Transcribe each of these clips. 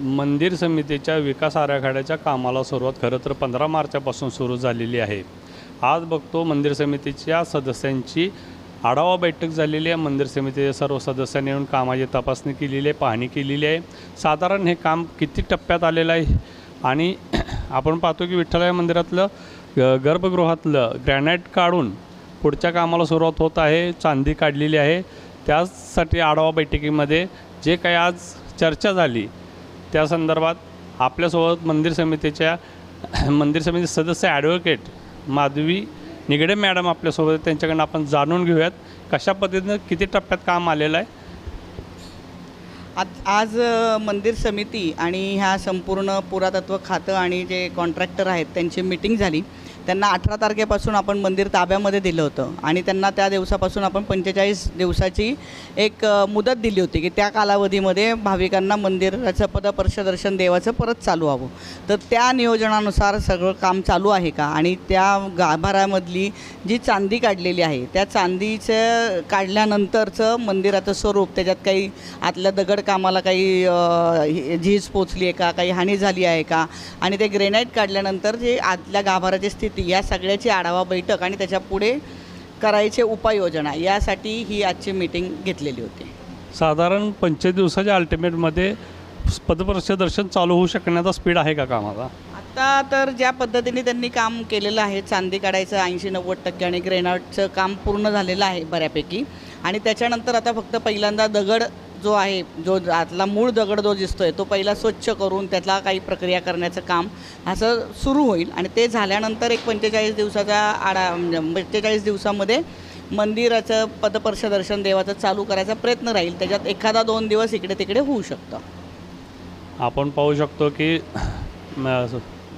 मंदिर समितीच्या विकास आराखड्याच्या कामाला सुरुवात खरं तर पंधरा मार्चापासून सुरू झालेली आहे. आज बघतो मंदिर समितीच्या सदस्यांची आढावा बैठक झालेली आहे. मंदिर समितीच्या सर्व सदस्यांनी येऊन कामाची तपासणी केलेली आहे पाहणी केलेली आहे. साधारण हे काम किती टप्प्यात आलेलं आहे? आणि आपण पाहतो की विठ्ठलाय मंदिरातलं गर्भगृहातलं ग्रॅनाईट काढून पुढच्या कामाला सुरुवात होत आहे चांदी काढलेली आहे. त्यासाठी आढावा बैठकीमध्ये जे काही आज चर्चा झाली त्या संदर्भात आपल्यासोबत मंदिर समितीच्या मंदिर समिती सदस्य ॲडव्होकेट माधवी निगडे मॅडम आपल्यासोबत त्यांच्याकडनं आपण जाणून घेऊयात कशा पद्धतीनं किती टप्प्यात काम आलेलं आहे. आज आज मंदिर समिती आणि ह्या संपूर्ण पुरातत्व खातं आणि जे कॉन्ट्रॅक्टर आहेत त्यांची मिटिंग झाली. त्यांना अठरा तारखेपासून आपण मंदिर ताब्यामध्ये दिलं होतं. आणि त्यांना त्या दिवसापासून आपण पंचेचाळीस दिवसाची एक मुदत दिली होती की त्या कालावधीमध्ये भाविकांना मंदिराचं पदपर्शदर्शन देवाचं परत चालू हवं तर त्या नियोजनानुसार सगळं काम चालू आहे का? आणि त्या गाभाऱ्यामधली जी चांदी काढलेली आहे त्या चांदीचं काढल्यानंतरचं मंदिराचं स्वरूप त्याच्यात काही आतल्या दगड कामाला काही झीज पोचली आहे का? काही हानी झाली आहे का? आणि ते ग्रेनाईट काढल्यानंतर जे आतल्या गाभाऱ्याची स्थिती या सगळ्याची आढावा बैठक आणि त्याच्या पुढे करायचे उपाययोजना यासाठी ही आजची मीटिंग घेतलेली होती. साधारण पंचवीस दिवसाच्या अल्टिमेटमध्ये पदप्रदर्शन चालू होऊ शकण्याचा स्पीड आहे का कामाचा? आता तर ज्या पद्धतीने त्यांनी काम केलेलं आहे चांदी काढायचं ऐंशी नव्वद टक्के आणि ग्रेनाईटचं काम पूर्ण झालेलं आहे बऱ्यापैकी. आणि त्याच्यानंतर आता फक्त पहिल्यांदा दगड जो आहे जो आतला मूळ दगड जो दिसतो आहे तो पहिला स्वच्छ करून त्यातला काही प्रक्रिया करण्याचं काम असं सुरू होईल. आणि ते झाल्यानंतर एक पंचेचाळीस दिवसाचा आडा म्हणजे पंचेचाळीस दिवसामध्ये मंदिराचं पदपर्शदर्शन देवाचं चालू करायचा प्रयत्न राहील. त्याच्यात एखादा दोन दिवस इकडे तिकडे होऊ शकतं. आपण पाहू शकतो की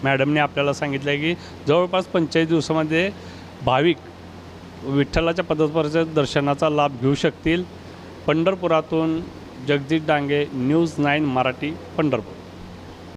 मॅडमने आपल्याला सांगितलं आहे की जवळपास पंचेचाळीस दिवसामध्ये भाविक विठ्ठलाच्या पदस्पर्श दर्शनाचा लाभ घेऊ शकतील. पंढरपुरातून जगजित डांगे न्यूज नाईन मराठी पंढरपूर.